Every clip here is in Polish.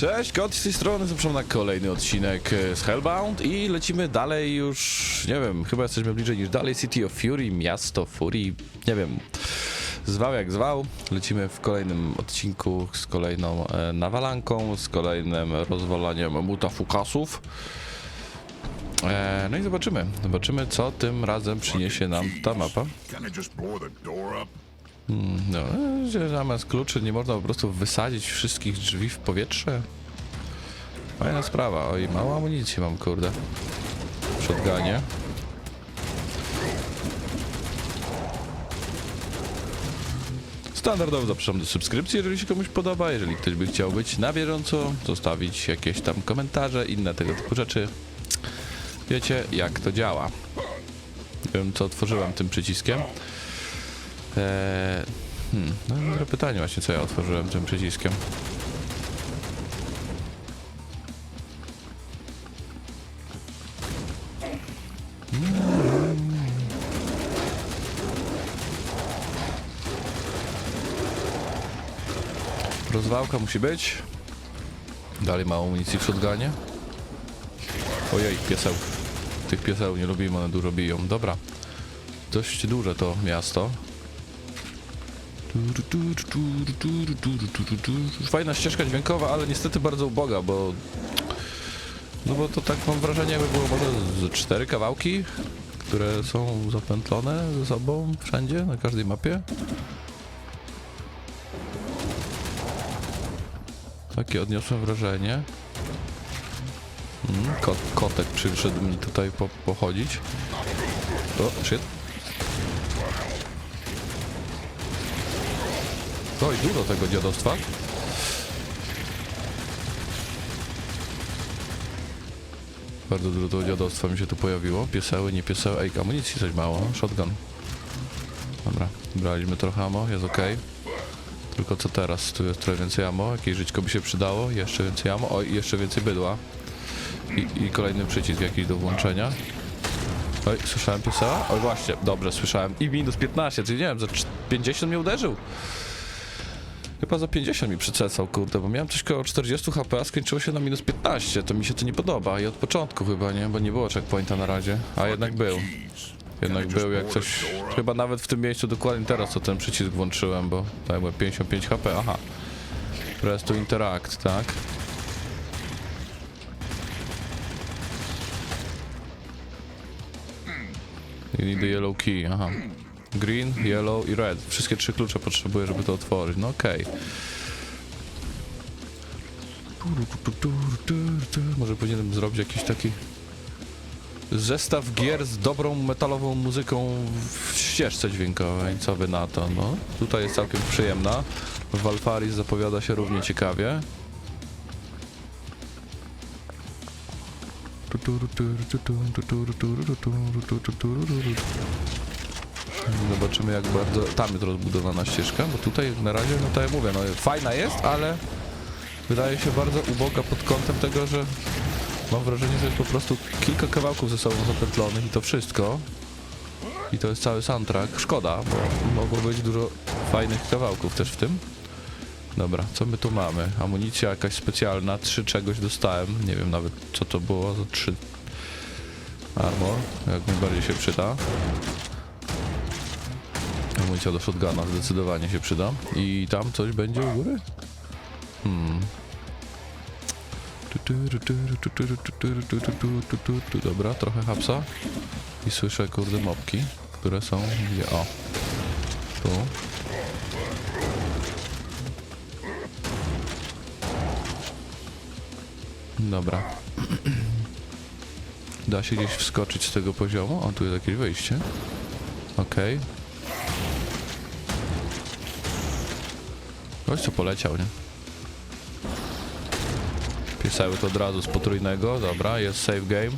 Cześć, kot z tej strony, zapraszam na kolejny odcinek e, z Hellbound i lecimy dalej już, nie wiem, chyba jesteśmy bliżej niż dalej, City of Fury, miasto Fury, nie wiem, zwał jak zwał, lecimy w kolejnym odcinku z kolejną e, nawalanką, z kolejnym rozwalaniem mutafukasów. E, no i zobaczymy, zobaczymy co tym razem przyniesie nam ta mapa. No, e, że zamiast kluczy nie można po prostu wysadzić wszystkich drzwi w powietrze? Fajna sprawa. Oj, mało amunicji mam, kurde. W shotgunie. Standardowo zapraszam do subskrypcji, jeżeli się komuś podoba. Jeżeli ktoś by chciał być na bieżąco, zostawić jakieś tam komentarze, inne tego typu rzeczy. Wiecie, jak to działa. Wiem, co otworzyłem tym przyciskiem. Eee, hmm, no dobre pytanie właśnie, co ja otworzyłem tym przyciskiem. Rozwałka musi być. Dalej mało amunicji w shotgunie. Ojej, pieseł. Tych pieseł nie lubimy, one dużo biją. Dobra. Dość duże to miasto. Fajna ścieżka dźwiękowa, ale niestety bardzo uboga, bo... No bo to tak mam wrażenie, jakby było może cztery kawałki, które są zapętlone ze sobą wszędzie, na każdej mapie. Takie odniosłem wrażenie. Mm, kot, kotek przyszedł mi tutaj po, pochodzić. O, shit. Oj, dużo tego dziadostwa. Bardzo dużo tego dziadostwa mi się tu pojawiło. Pieseły, nie pieseły. Ej, amunicji coś mało. Shotgun. Dobra, braliśmy trochę ammo, jest ok. Tylko co teraz? Tu jest trochę więcej ammo. Jakieś żyćko by się przydało. Jeszcze więcej ammo. Oj, jeszcze więcej bydła. I, I kolejny przycisk jakiś do włączenia. Oj, słyszałem pieseła? Oj, właśnie, dobrze, słyszałem. I minus 15, czyli nie wiem, za cz- 50 mnie uderzył. Chyba za 50 mi przycesał, kurde, bo miałem coś koło 40 HP, a skończyło się na minus 15. To mi się to nie podoba i od początku chyba, nie? Bo nie było checkpointa na razie, a jednak był. Jednak był jak coś, chyba nawet w tym miejscu dokładnie teraz, co ten przycisk włączyłem, bo tak byłem 55 HP, aha. Press to interact, tak? You need the yellow key, aha. Green, yellow i red. Wszystkie trzy klucze potrzebuję, żeby to otworzyć. No okej. Może powinienem zrobić jakiś taki zestaw gier z dobrą metalową muzyką w ścieżce dźwiękowej. Co wy na to? No, tutaj jest całkiem przyjemna. W Valfaris zapowiada się równie ciekawie. Zobaczymy jak bardzo tam jest rozbudowana ścieżka, bo tutaj na razie, no tak jak mówię, no fajna jest, ale wydaje się bardzo uboga pod kątem tego, że mam wrażenie, że jest po prostu kilka kawałków ze sobą zapętlonych i to wszystko. I to jest cały soundtrack. Szkoda, bo mogło być dużo fajnych kawałków też w tym. Dobra, co my tu mamy? Amunicja jakaś specjalna, trzy czegoś dostałem. Nie wiem nawet co to było, za trzy armor, jak najbardziej się przyda. Amunicja do shotguna zdecydowanie się przyda. I tam coś będzie u góry? Hmm. Dobra, trochę hapsa. I słyszę kurde mopki, które są gdzie? O. Tu. Dobra. Da się gdzieś wskoczyć z tego poziomu? O, tu jest jakieś wejście. Okej. Gość co poleciał, nie? Piesały to od razu z potrójnego, dobra, jest save game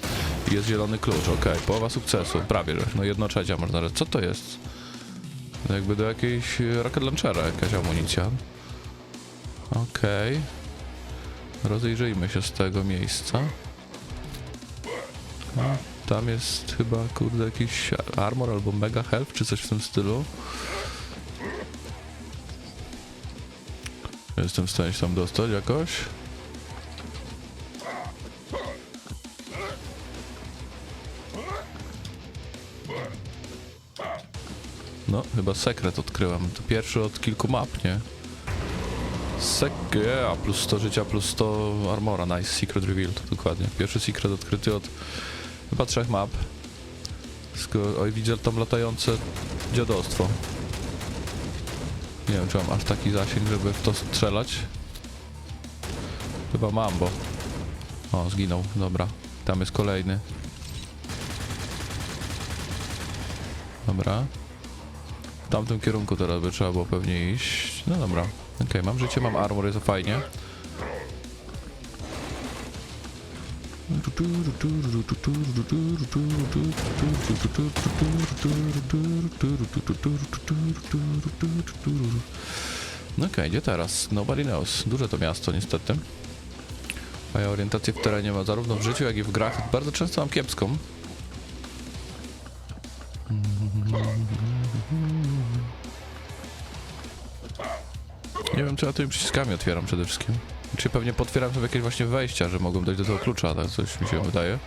i jest zielony klucz, okej, połowa sukcesu, prawie że, no jedno trzecia można rzec. Co to jest? No Jakby do jakiejś e, rocket launchera jakaś amunicja. Okej. Rozejrzyjmy się z tego miejsca. No, tam jest chyba, kurde, jakiś armor albo mega health, czy coś w tym stylu. Jestem w stanie się tam dostać jakoś. No, chyba sekret odkryłem. To pierwszy od kilku map, nie? Sek... Yeah, plus 100 życia, plus 100 armora. Nice, secret reveal, to dokładnie. Pierwszy secret odkryty od chyba trzech map. Oj, widzę tam latające dziadostwo. Nie wiem, czy mam aż taki zasięg, żeby w to strzelać. Chyba mam, bo... O, zginął, dobra. Tam jest kolejny. Dobra. W tamtym kierunku teraz by trzeba było pewnie iść. No dobra. Okej, mam życie, mam armor, jest fajnie. No okej, gdzie teraz? Nobody knows. Duże to miasto niestety. A ja orientację w terenie ma zarówno w życiu, jak i w grach. Bardzo często mam kiepską. Nie wiem, czy ja tymi przyciskami otwieram przede wszystkim. Czy pewnie potwieram sobie jakieś właśnie wejścia, że mogą dojść do tego klucza, tak coś mi się wydaje.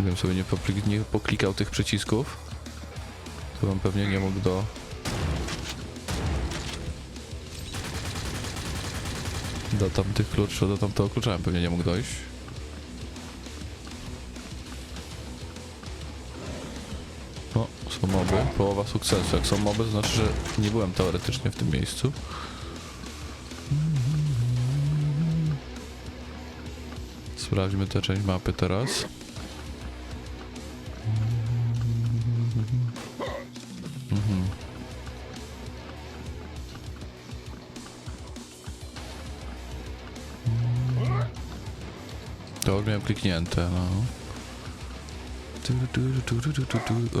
Gdybym sobie nie, nie poklikał tych przycisków, to bym pewnie nie mógł do... Do tamtych kluczy, do tamtego klucza bym pewnie nie mógł dojść. O, są moby, połowa sukcesu. Jak są moby, to znaczy, że nie byłem teoretycznie w tym miejscu. Sprawdźmy tę część mapy teraz. Mhm. To miałem kliknięte, no.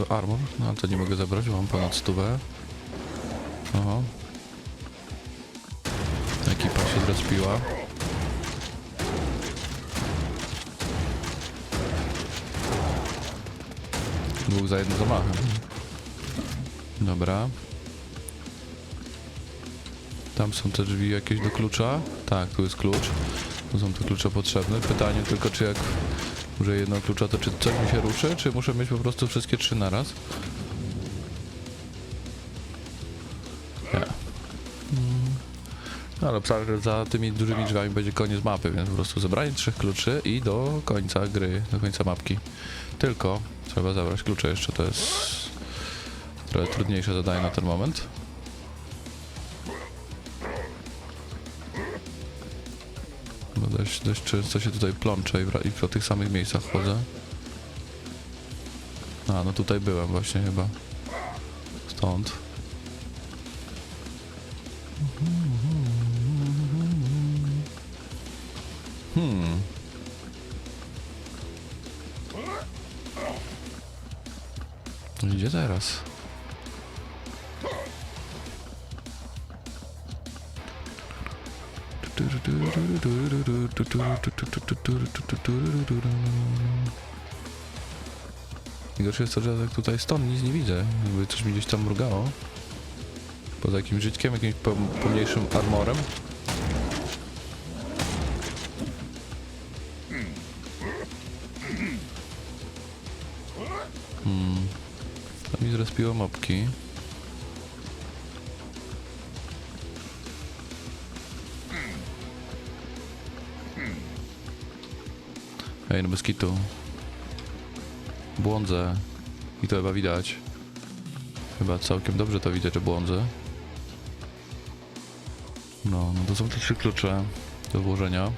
Armor? No to nie mogę zabrać, mam ponad stówę. Oho. Ekipa się zrespiła. Dwóch za jednym zamachem. Dobra. Tam są te drzwi jakieś do klucza. Tak, tu jest klucz. Tu są te klucze potrzebne. Pytanie tylko, czy jak użyję jednego klucza, to czy coś mi się ruszy, czy muszę mieć po prostu wszystkie trzy naraz? Nie. No, ale za tymi dużymi drzwiami będzie koniec mapy, więc po prostu zebranie trzech kluczy i do końca gry, do końca mapki. Tylko trzeba zabrać klucze jeszcze, to jest trochę trudniejsze zadanie na ten moment. Bo dość, dość często się tutaj plączę i, i po tych samych miejscach chodzę. A, no tutaj byłem właśnie chyba. Stąd. Najgorsze jest to, że jak tutaj stąd nic nie widzę. Jakby coś mi gdzieś tam mrugało. Poza jakimś żyćkiem, jakimś po- pomniejszym armorem. Hmm. Tam mi zrespiło mopki. Ej, no bez kitu. Błądzę. I to chyba widać. Chyba całkiem dobrze to widać, że błądzę. No, no to są te trzy klucze do włożenia.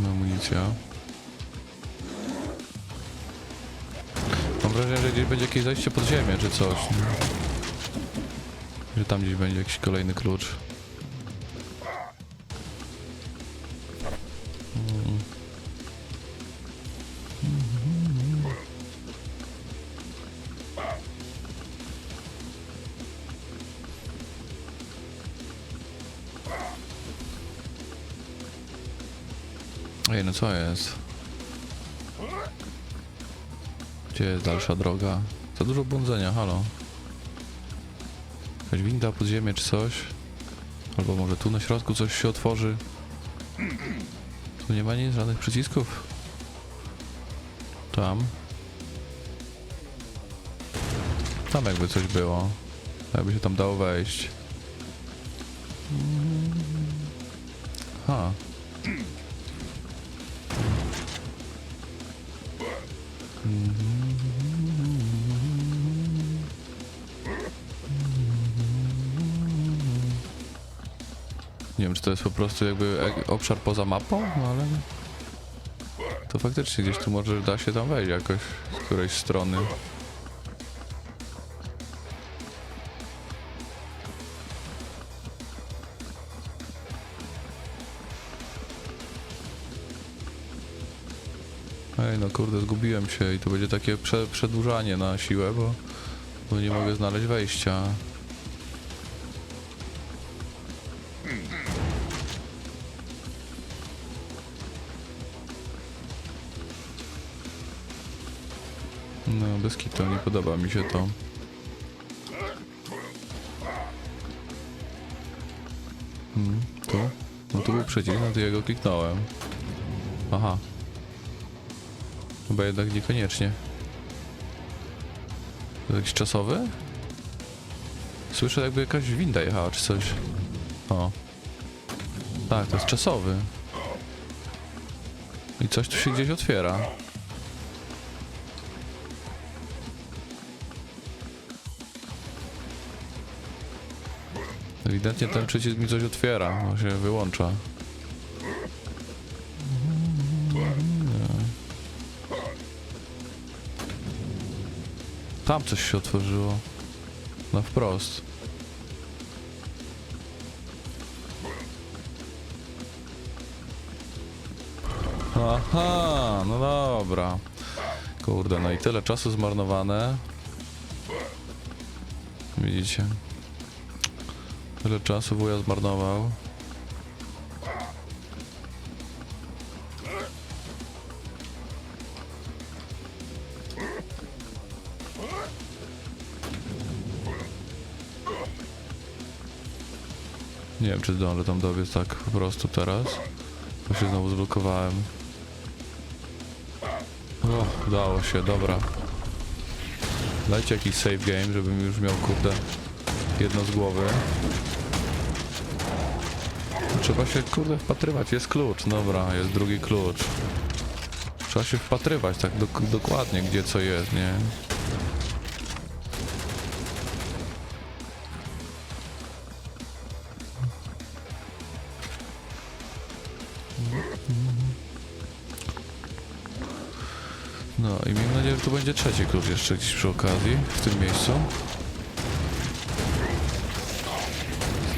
No, amunicja. Mam wrażenie, że gdzieś będzie jakieś zejście pod ziemię czy coś. Że tam gdzieś będzie jakiś kolejny klucz. Ej, no co jest? Gdzie jest dalsza droga? Za dużo błądzenia, halo. Jakaś winda pod ziemię czy coś? Albo może tu na środku coś się otworzy? Tu nie ma nic, żadnych przycisków. Tam. Tam jakby coś było. Jakby się tam dało wejść. To jest po prostu jakby obszar poza mapą, no ale... To faktycznie gdzieś tu może da się tam wejść jakoś z którejś strony. Ej, no kurde, zgubiłem się i to będzie takie prze przedłużanie na siłę, bo, bo nie mogę znaleźć wejścia. Bez kitu, nie podoba mi się to. Hmm, tu? No tu był przycisk, no to ja go kliknąłem. Aha. Chyba jednak niekoniecznie. To jakiś czasowy? Słyszę jakby jakaś winda jechała czy coś. O. Tak, to jest czasowy. I coś tu się gdzieś otwiera. Ewidentnie ten przycisk mi coś otwiera, no się wyłącza. Tam coś się otworzyło. Na wprost. Aha, no dobra. Kurde, no i tyle czasu zmarnowane. Widzicie? Tyle czasu wuja zmarnował. Nie wiem, czy zdążę tam dobiec tak po prostu teraz. Bo się znowu zblokowałem. O, udało się, dobra. Dajcie jakiś save game, żebym już miał, kurde, jedno z głowy. Trzeba się, kurde, wpatrywać. Jest klucz, dobra, jest drugi klucz. Trzeba się wpatrywać tak dok dokładnie, gdzie co jest, nie? No i miejmy nadzieję, że tu będzie trzeci klucz jeszcze gdzieś przy okazji, w tym miejscu.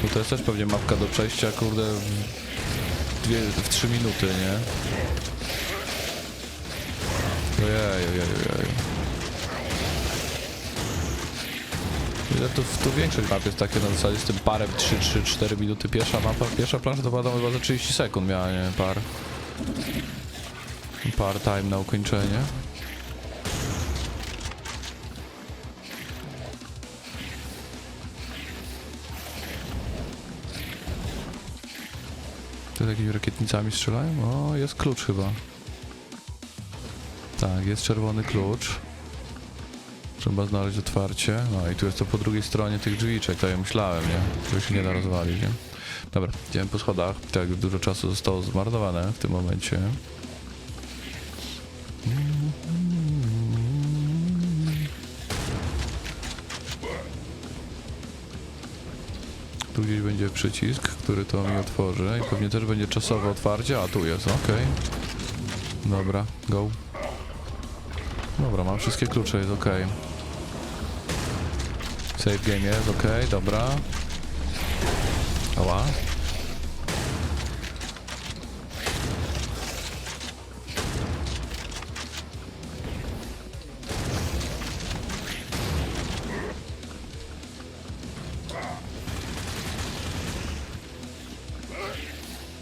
No to jest też pewnie mapka do przejścia, kurde, w, dwie, w trzy minuty, nie? Ojej, ojej, ojej. Ile tu, tu większość map jest takie na zasadzie z tym parem 3, 3, 4 minuty. Pierwsza mapa, pierwsza plansza to była chyba za 30 sekund miała, nie? Par. Par time na ukończenie. To jakimiś rakietnicami strzelają? O, jest klucz chyba. Tak, jest czerwony klucz. Trzeba znaleźć otwarcie. No i tu jest to po drugiej stronie tych drzwiczek, to ja myślałem, nie? To się nie da rozwalić, nie? Dobra, idziemy po schodach. Tak, dużo czasu zostało zmarnowane w tym momencie. Tu gdzieś będzie przycisk, który to mi otworzy i pewnie też będzie czasowe otwarcie, a tu jest, okej. Dobra, go. Dobra, mam wszystkie klucze, jest ok. Save game jest, ok, dobra. Ała.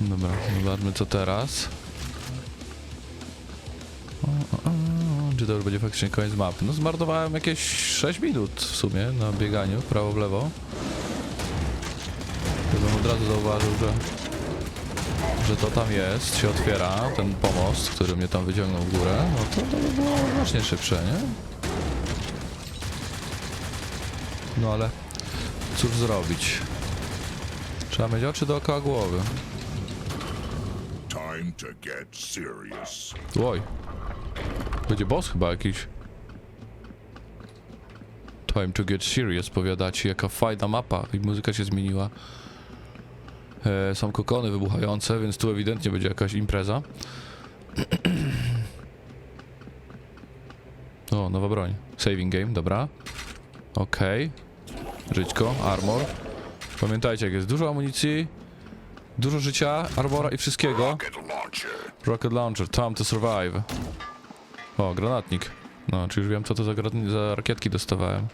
Dobra, zobaczmy co teraz. O, o, o, Czy to już będzie faktycznie koniec mapy? No zmarnowałem jakieś 6 minut w sumie na bieganiu prawo w lewo. Gdybym od razu zauważył, że że to tam jest, się otwiera, ten pomost, który mnie tam wyciągnął w górę, no to to by było znacznie szybsze, nie? No ale cóż zrobić? Trzeba mieć oczy dookoła głowy. Time to get serious. Oj. Będzie boss chyba jakiś. Time to get serious, powiadacie, jaka fajna mapa i muzyka się zmieniła. E, są kokony wybuchające, więc tu ewidentnie będzie jakaś impreza. O, nowa broń. Saving game, dobra. Okej. Żyćko, armor. Pamiętajcie, jak jest dużo amunicji, dużo życia, armora i wszystkiego. Rocket launcher. Time to survive. O, granatnik. No, czy już wiem co to za, za rakietki dostawałem.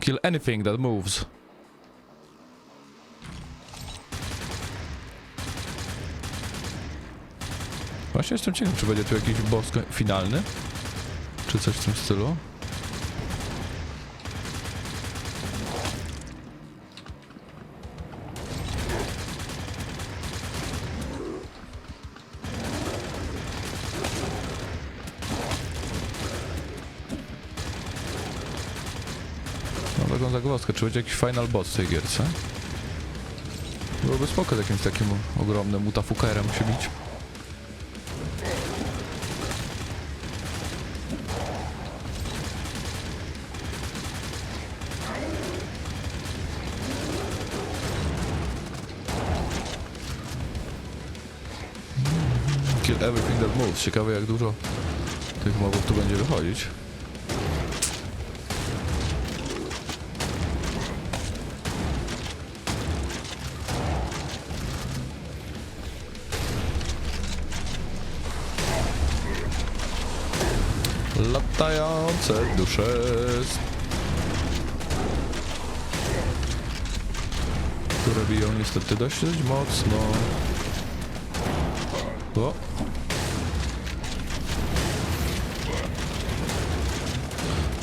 Kill anything that moves. Właśnie jestem ciekaw, czy będzie tu jakiś boss finalny? Czy coś w tym stylu? Czy będzie jakiś final boss w tej gierce? Byłoby spoko z jakimś takim ogromnym utafukerem się bić. Kill everything that moves. Ciekawe jak dużo tych mobów tu będzie wychodzić. Latające dusze. Które biją niestety dość mocno. O.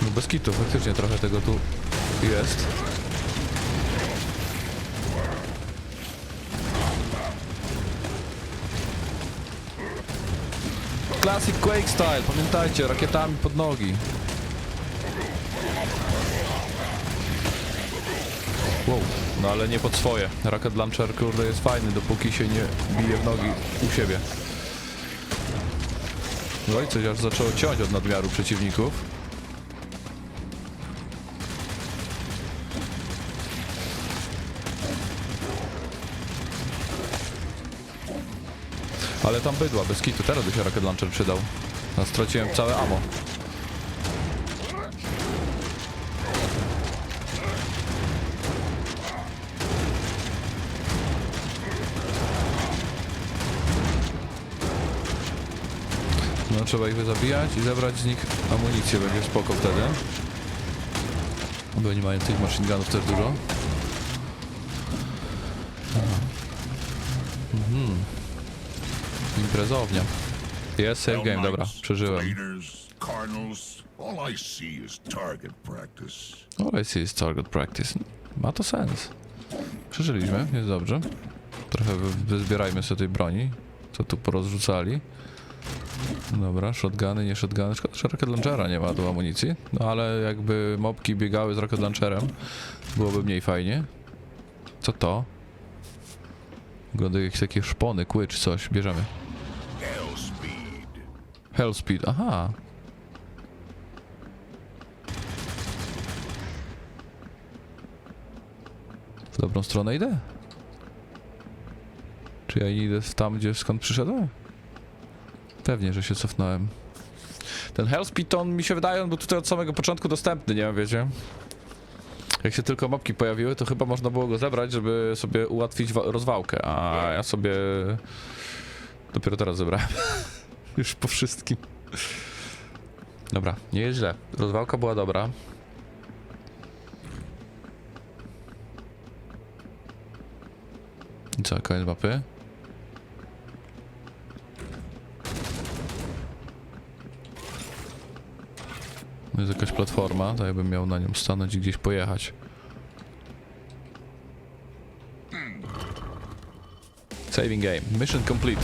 No bez kitu, faktycznie trochę tego tu jest. Classic Quake Style, pamiętajcie, rakietami pod nogi. Wow, no ale nie pod swoje. Rocket Launcher, kurde, jest fajny, dopóki się nie bije w nogi u siebie. No i coś aż zaczęło ciąć od nadmiaru przeciwników. Ale tam bydła, bez kitu, teraz by się Rocket Launcher przydał. A straciłem całe ammo. Trzeba ich zabijać i zabrać z nich amunicję, będzie spoko wtedy. Bo nie mają tych machine gunów też dużo. Mhm. Imprezownia. Jest save game, dobra, przeżyłem. All I see is target practice. All I see is target practice. Ma to sens. Przeżyliśmy, jest dobrze. Trochę wy- wyzbierajmy sobie tej broni, co tu porozrzucali. Dobra, shotguny, nie shotguny. Szkoda, że rocket launchera nie ma do amunicji. No ale jakby mobki biegały z rocket launcherem, byłoby mniej fajnie. Co to? Wygląda jak jakieś takie szpony, kły czy coś. Bierzemy. Hell speed. Aha. W dobrą stronę idę? Czy ja idę tam, gdzie skąd przyszedłem? Pewnie, że się cofnąłem. Ten Hellspeed to on mi się wydaje, on był tutaj od samego początku dostępny, nie wiem, wiecie? Jak się tylko mopki pojawiły, to chyba można było go zebrać, żeby sobie ułatwić wa- rozwałkę, a ja sobie dopiero teraz zebrałem. Już po wszystkim. Dobra, nie jest źle. Rozwałka była dobra. I co, koniec mapy? Jest jakaś platforma, to ja bym miał na nią stanąć i gdzieś pojechać. Saving game. Mission complete.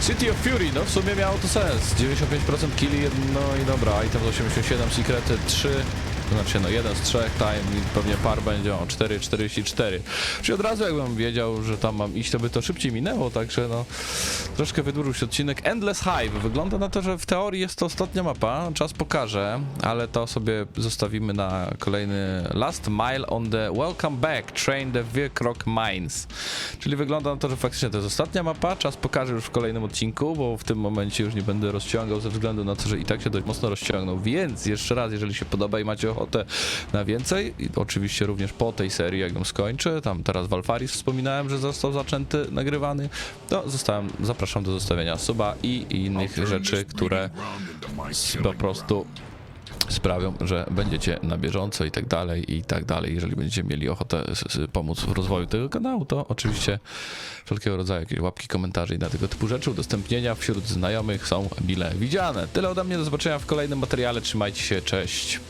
City of Fury, no w sumie miało to sens. 95% killi, no i dobra, item z 87, sekrety 3, to znaczy no jeden z trzech, time i pewnie par będzie o 4,44. Czyli od razu jakbym wiedział, że tam mam iść, to by to szybciej minęło, także no troszkę wydłużył się odcinek. Endless Hive, wygląda na to, że w teorii jest to ostatnia mapa, czas pokaże, ale to sobie zostawimy na kolejny Last Mile on the Welcome Back, Train the Wilkrock Mines. Czyli wygląda na to, że faktycznie to jest ostatnia mapa, czas pokaże już w kolejnym odcinku, bo w tym momencie już nie będę rozciągał ze względu na to, że i tak się dość mocno rozciągnął, więc jeszcze raz, jeżeli się podoba i macie ochotę na więcej, i oczywiście również po tej serii, jak ją skończę, tam teraz Valfaris wspominałem, że został zaczęty, nagrywany, to zostałem, zapraszam do zostawienia suba i innych rzeczy, które po prostu sprawią, że będziecie na bieżąco i tak dalej, i tak dalej. Jeżeli będziecie mieli ochotę pomóc w rozwoju tego kanału, to oczywiście wszelkiego rodzaju jakieś łapki, komentarze i na tego typu rzeczy, udostępnienia wśród znajomych są mile widziane. Tyle ode mnie, do zobaczenia w kolejnym materiale, trzymajcie się, cześć.